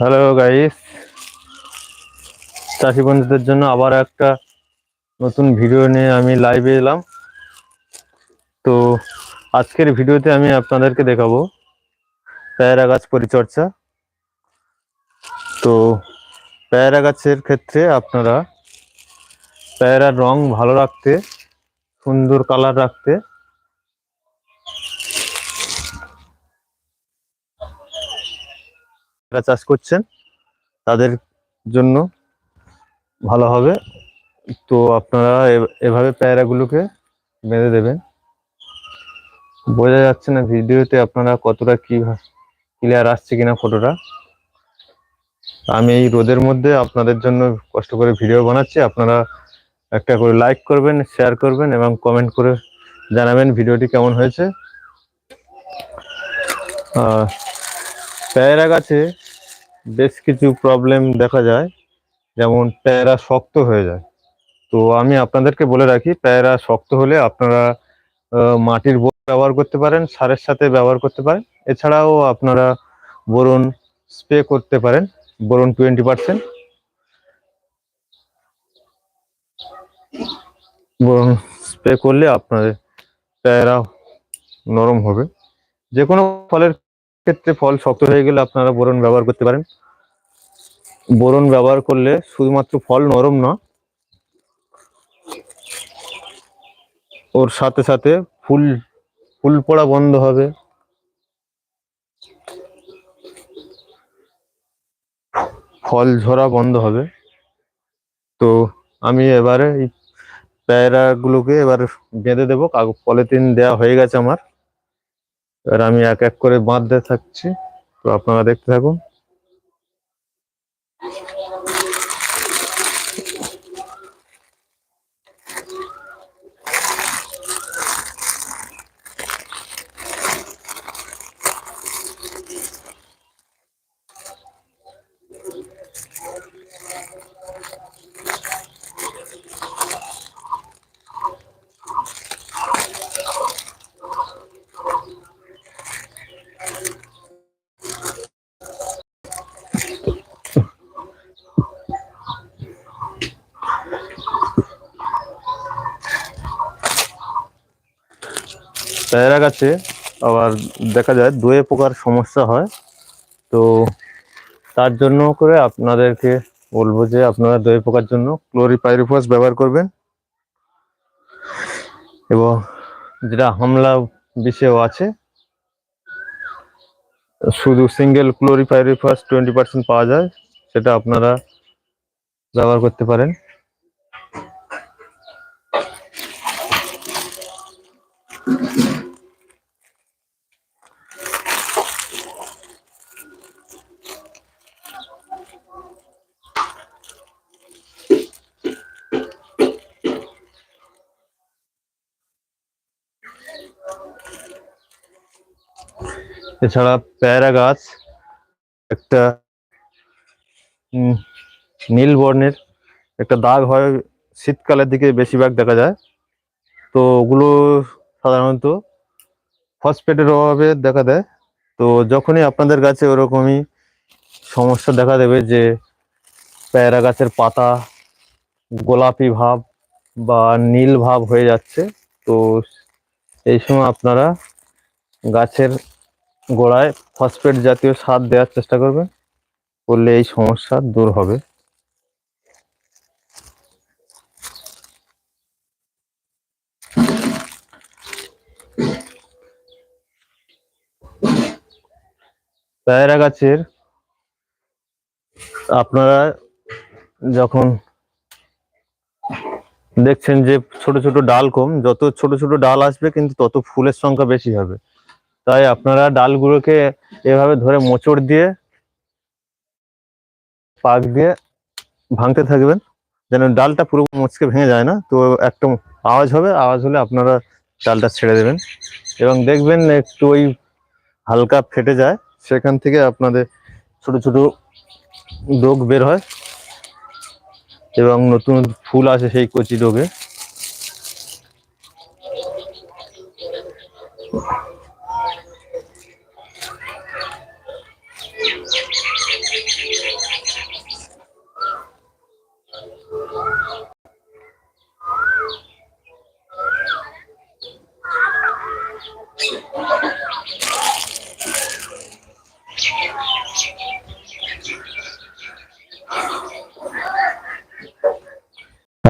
Hello guys চাষি বন্ধুদের জন্য আবার একটা নতুন ভিডিও নিয়ে আমি লাইভে এলাম। তো আজকের ভিডিওতে আমি আপনাদেরকে দেখাবো পেয়ারা গাছ পরিচর্যা। তো পেয়ারা গাছের ক্ষেত্রে আপনারা পেয়ারার রং ভালো রাখতে, সুন্দর কালার রাখতে যারা চাষ করছেন, তাদের জন্য ভালো হবে। তো আপনারা এভাবে পেয়ারাগুলোকে বেঁধে দেবেন। বোঝা যাচ্ছে না ভিডিওতে আপনারা কতটা কি ক্লিয়ার আসছে কিনা ফটোটা। আমি এই রোদের মধ্যে আপনাদের জন্য কষ্ট করে ভিডিও বানাচ্ছি। আপনারা একটা করে লাইক করবেন শেয়ার করবেন এবং কমেন্ট করে জানাবেন ভিডিওটি কেমন হয়েছে। পেয়ারা গাছে বেশ কিছু প্রবলেম দেখা যায়। যেমন পেয়ারা শক্ত হয়ে যায়। তো আমি আপনাদেরকে বলে রাখি, পেয়ারা শক্ত হলে আপনারা মাটির ব্যবহার করতে পারেন, সারের সাথে ব্যবহার করতে পারেন। এছাড়াও আপনারা বোরন স্প্রে করতে পারেন, boron twenty percent boron spray করলে আপনাদের পেয়ারা নরম হবে। যে কোনো ফলের ক্ষেত্রে ফল শক্ত হয়ে গেলে আপনারা বোরন ব্যবহার করতে পারেন। বোরন ব্যবহার করলে শুধুমাত্র ফল নরম না, ওর সাথে সাথে ফুল ফুল পড়া বন্ধ হবে। ফল ঝরা বন্ধ হবে। তো আমি এবারে এই পেয়ারা গুলোকে এবার বেঁধে দেবো। কাগজ, পলিথিন দেওয়া হয়ে গেছে আমার। এবার আমি এক এক করে বাঁধতে থাকছি। তো আপনারা দেখতে থাকুন। পেয়ারা গাছে, আবার দেখা যায় দোয়ে পোকার সমস্যা হয়। তো তার জন্য করে আপনাদেরকে বলব যে আপনারা দই পোকার জন্য ক্লোরিপাইরিফস ব্যবহার করবেন। এবং যেটা হামলা বিষেও আছে, শুধু সিঙ্গেল ক্লোরিপাইরিফস টোয়েন্টি পার্সেন্ট পাওয়া যায়, সেটা আপনারা ব্যবহার করতে পারেন। এছাড়া পেয়ারা গাছ, একটা নীল বর্ণের একটা দাগ হয় শীতকালের দিকে বেশিরভাগ দেখা যায়। তো ওগুলো সাধারণত ফসফেটের অভাবে দেখা দেয়। তো যখনই আপনাদের গাছে ওরকমই সমস্যা দেখা দেবে যে পেয়ারা গাছের পাতা গোলাপি ভাব বা নীল ভাব হয়ে যাচ্ছে, তো এই সময় আপনারা গাছের গোড়ায় ফসফেট জাতীয় সার দেওয়ার চেষ্টা করবেন করলে এই সমস্যা দূর হবে। পেয়ারা গাছের আপনারা যখন দেখছেন যে ছোট ছোট ডাল কম, যত ছোট ছোট ডাল আসবে কিন্তু তত ফুলের সংখ্যা বেশি হবে। তাই আপনারা ডালগুলোকে এভাবে ধরে মোচড় দিয়ে পাক দিয়ে ভাঙতে থাকবেন। যেন ডালটা পুরো মুচকে ভেঙে যায় না, তো একটা আওয়াজ হবে, আওয়াজ হলে আপনারা ডালটা ছেড়ে দেবেন। এবং দেখবেন একটু ওই হালকা ফেটে যায়, সেখান থেকে আপনাদের ছোট ছোট ডোগ বের হয়। এবং নতুন ফুল আসে সেই কচি ডোগে।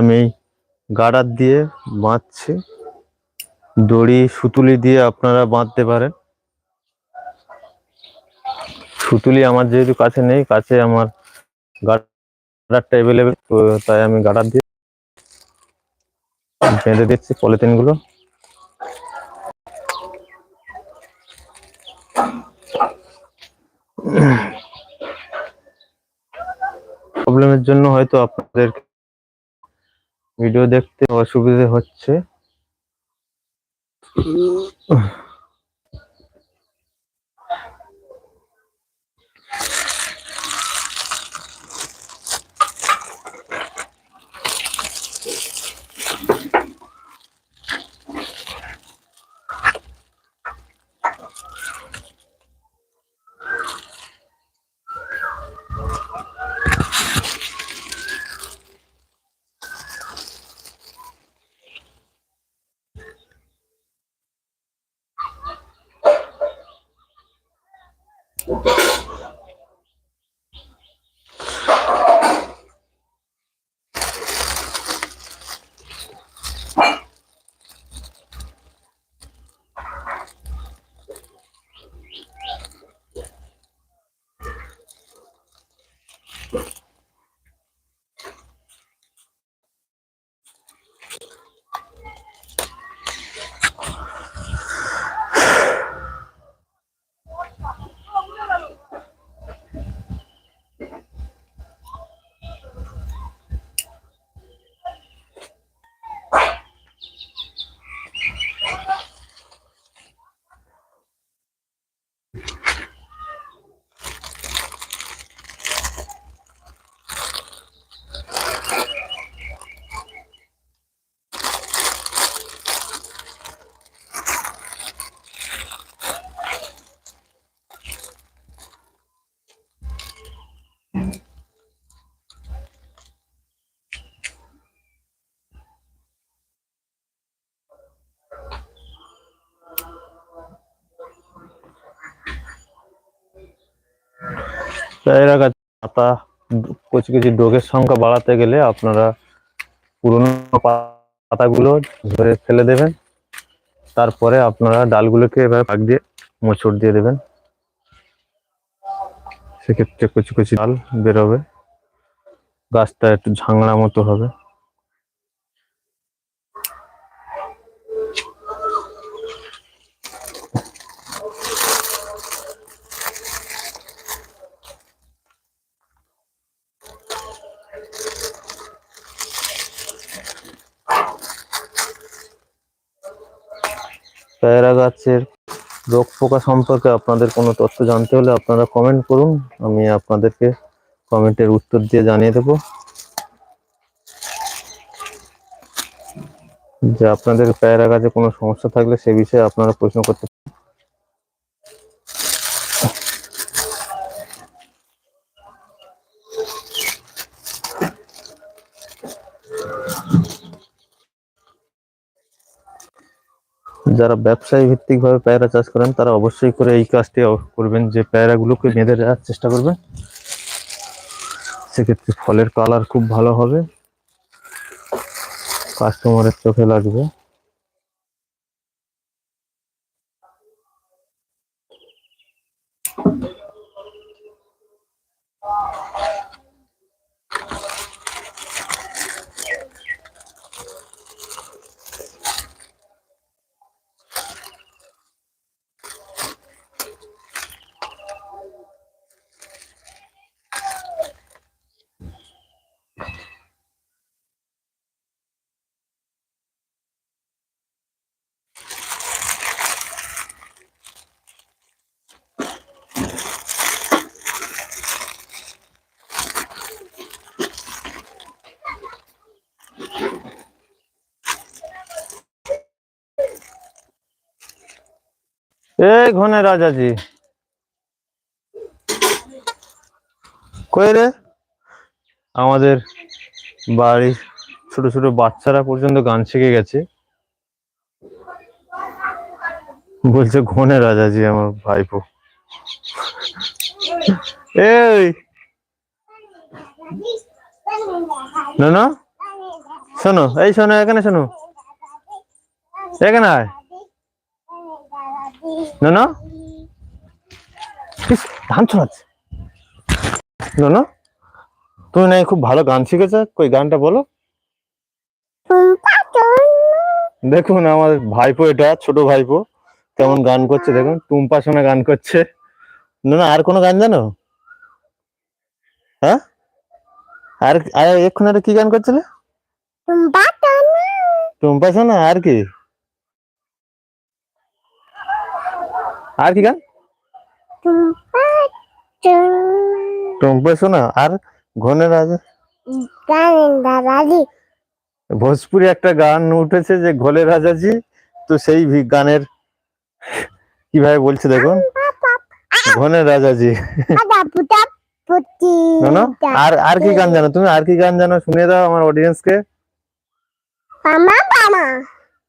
আমি গাডার দিয়ে বাঁধছি। দড়ি, সুতুলি দিয়ে আপনারা বাঁধতে পারেন। সুতুলি আমার যেহেতু কাছে নেই, কাছে আমার গাডারটা অ্যাভেলেবেল তাই আমি গাডার দিয়ে বেঁধে দিচ্ছি পলিথিনগুলো প্রবলেমের জন্য হয়তো আপনাদের ভিডিও দেখতে অসুবিধে হচ্ছে। পেয়ারা গাছ পাতা কচি কচি ডোগের সংখ্যা বাড়াতে গেলে আপনারা পুরনো পাতাগুলো ধরে ফেলে দেবেন। তারপরে আপনারা ডালগুলোকে এবার পাক দিয়ে মোচড় দিয়ে দেবেন। সেক্ষেত্রে কচি কচি ডাল বেরোবে। গাছটা একটু ঝাংড়া মতো হবে। পেয়ারা গাছের রোগ পোকা সম্পর্কে আপনাদের কোনো তথ্য জানতে হলে আপনারা কমেন্ট করুন। আমি আপনাদেরকে কমেন্টের উত্তর দিয়ে জানিয়ে দেব। যে আপনাদের পেয়ারা গাছে কোনো সমস্যা থাকলে সে বিষয়ে আপনারা প্রশ্ন করতে যারা ব্যবসায়ী ভিত্তিক ভাবে পায়রা চাষ করেন, তারা অবশ্যই করে এই কাজটি করবেন যে পায়রাগুলোকে বেঁধে দেওয়ার চেষ্টা করবেন। সেক্ষেত্রে ফলের কালার খুব ভালো হবে। কাস্টমারের চোখে লাগবে। এই ঘনে রাজাজি। কই রে? আমাদের বাড়ির ছোট ছোট বাচ্চারা পর্যন্ত গান শিখে গেছে। বলছে ঘনে রাজাজি আমার ভাইপো। এই! না শোনো, এই শোনো, এখানে শোনো। এখানে আয়। ইস, ধান ছড়াচ্ছে শোনো তুমি নাই খুব ভালো গান শিখেছো? কই গানটা বলো। দেখুন আমার ভাইপো এটা ছোট ভাইপো। কেমন গান করছে দেখুন। টুম্পা সোনা গান করছে। না না আর কোনো গান জানো? হ্যাঁ? আর এক্ষুনি কি গান করছিলে? টুম্পা সোনা আর কি? আর কি গান? টুম্পা সোনা আর ঘনে রাজা। দাদাজি ভোজপুরি একটা গান উঠেছে যে ঘোলে রাজাজি তো সেই ভি- গানের কীভাবে বলছে দেখুন? ঘনে রাজাজি। আর আর কি গান জানো তুমি? আর কি গান জানো? শুনে দাও আমার অডিয়েন্স কে পামা পামা।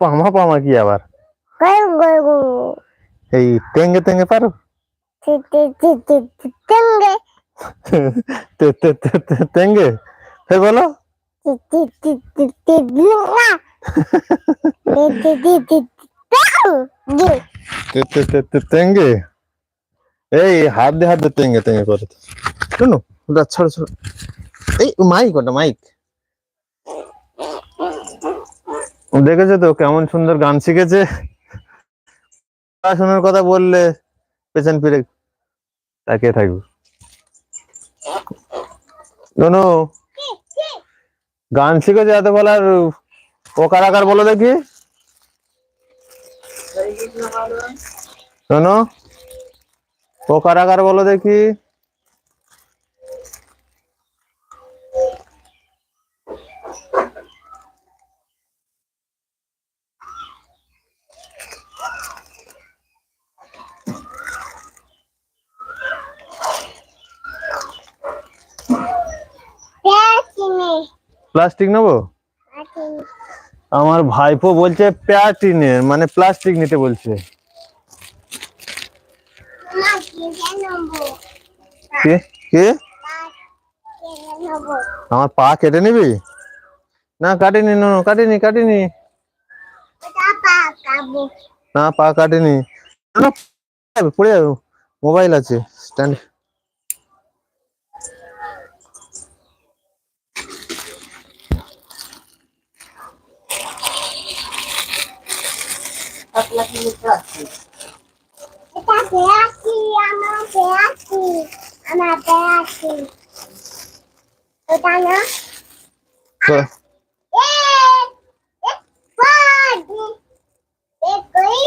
পামা পামা কি আবার? এই তেঙ্গে তেঙ্গে পারো চিটি চিটি তে তে তে তে- তেঙ্গে ফের বলো তেঙ্গে এই হাত দিয়ে হাত দিয়ে তেঙ্গে তেঙ্গে করো। শোনো ওটা ছাড়ো ছাড়ো এই মাইক ওটা মাইক দেখেছ তো কেমন সুন্দর গান শিখেছে পড়াশোনার কথা বললে পেছন ফিরে তাকিয়ে থাকবে। শোনো গান শিখেছে এত বলার ওকার আকার বলো দেখি। শোনো ওকার আকার বলো দেখি পেছিনে প্লাস্টিক নেব? আমার ভাইপো বলছে প্যাটিনের মানে প্লাস্টিক নিতে বলছে। কি? আমার পা কেটে নিবি? না, কাটিনি, নো কাটিনি কাটিনি। না, পা কাটিনি। পড়ে যাবে মোবাইল আছে স্ট্যান্ড এটা পেয়াছি আমার পেয়াছি আমার পেয়াছি এটা না এ এ পাদি এ কই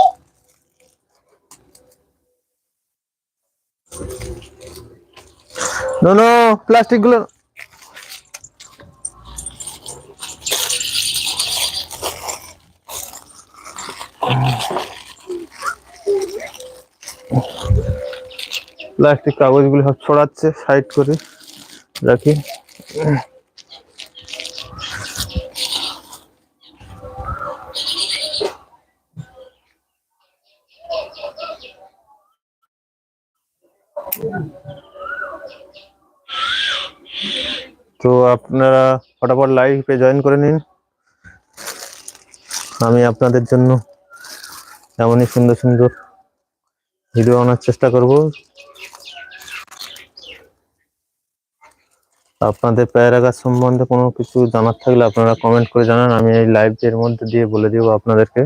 নো নো প্লাস্টিকগুলো প্লাস্টিক কাগজগুলো সব ছড়াচ্ছে সাইড করে। রাখি তো আপনারা ফটাফট লাইভে জয়েন করে নিন। আমি আপনাদের জন্য এমনই সুন্দর সুন্দর ভিডিও আনার চেষ্টা করব। আপনাদের প্যারাগাছ সম্বন্ধে কোনো কিছু জানার থাকলে আপনারা কমেন্ট করে জানান, আমি এই লাইভ এর মধ্যে দিয়ে বলে দিব আপনাদেরকে।